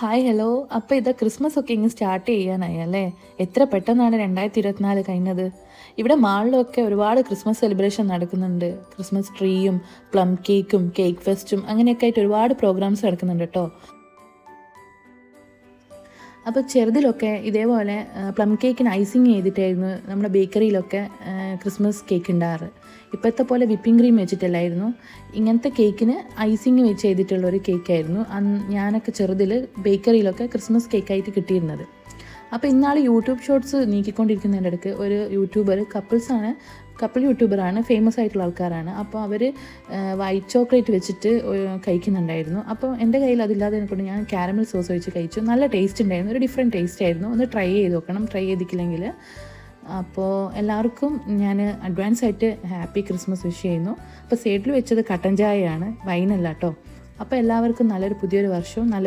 Hi hello അപ്പോൾ ഇത് Christmas ഒക്കെ ഇങ്ങ് സ്റ്റാർട്ട് ചെയ്യാനായി അല്ലേ? എത്ര പെട്ടെന്നാണ് രണ്ടായിരത്തി ഇരുപത്തിനാല് കഴിഞ്ഞത്? ഇവിടെ മാളിലൊക്കെ ഒരുപാട് ക്രിസ്മസ് സെലിബ്രേഷൻ നടക്കുന്നുണ്ട്. ക്രിസ്മസ് ട്രീയും പ്ലം കേക്കും കേക്ക് ഫെസ്റ്റും അങ്ങനെയൊക്കെ ആയിട്ട് ഒരുപാട് പ്രോഗ്രാംസ് നടക്കുന്നുണ്ട് കേട്ടോ. അപ്പോൾ ചെറുതിലൊക്കെ ഇതേപോലെ പ്ലം കേക്കിന് ഐസിങ് ചെയ്തിട്ടായിരുന്നു നമ്മുടെ ബേക്കറിയിലൊക്കെ ക്രിസ്മസ് കേക്ക് ഉണ്ടാറ് ഇപ്പോഴത്തെ പോലെ വിപ്പിംഗ് ക്രീം വെച്ചിട്ടല്ലായിരുന്നു. ഇങ്ങനത്തെ കേക്കിന് ഐസിങ് വെച്ച് ചെയ്തിട്ടുള്ള ഒരു കേക്കായിരുന്നു അന്ന് ഞാനൊക്കെ ചെറുതിൽ ബേക്കറിയിലൊക്കെ ക്രിസ്മസ് കേക്കായിട്ട് കിട്ടിയിരുന്നത്. അപ്പോൾ ഇന്നാൾ യൂട്യൂബ് ഷോർട്സ് നീക്കിക്കൊണ്ടിരിക്കുന്നതിന്റെ ഇടയ്ക്ക് ഒരു യൂട്യൂബർ കപ്പിൾസാണ് കപ്പിൾ യൂട്യൂബറാണ് ഫേമസ് ആയിട്ടുള്ള ആൾക്കാരാണ്. അപ്പോൾ അവർ വൈറ്റ് ചോക്ലേറ്റ് വെച്ചിട്ട് കഴിക്കുന്നുണ്ടായിരുന്നു. അപ്പോൾ എന്റെ കയ്യിൽ അതില്ലാതെ കൊണ്ട് ഞാൻ കാരമൽ സോസ് വെച്ച് കഴിച്ചു. നല്ല ടേസ്റ്റ് ഉണ്ടായിരുന്നു. ഒരു ഡിഫറെന്റ് ടേസ്റ്റ് ആയിരുന്നു. ഒന്ന് ട്രൈ ചെയ്ത് നോക്കണം. ട്രൈ ചെയ്തിട്ടില്ലെങ്കിൽ അപ്പോൾ എല്ലാവർക്കും ഞാൻ അഡ്വാൻസ് ആയിട്ട് ഹാപ്പി ക്രിസ്മസ് വിഷ് ചെയ്യുന്നു. അപ്പോൾ സൈഡിൽ വെച്ചത് കട്ടൻ ചായയാണ്. വൈനല്ല കേട്ടോ അപ്പോൾ എല്ലാവർക്കും നല്ലൊരു പുതിയൊരു വർഷവും നല്ല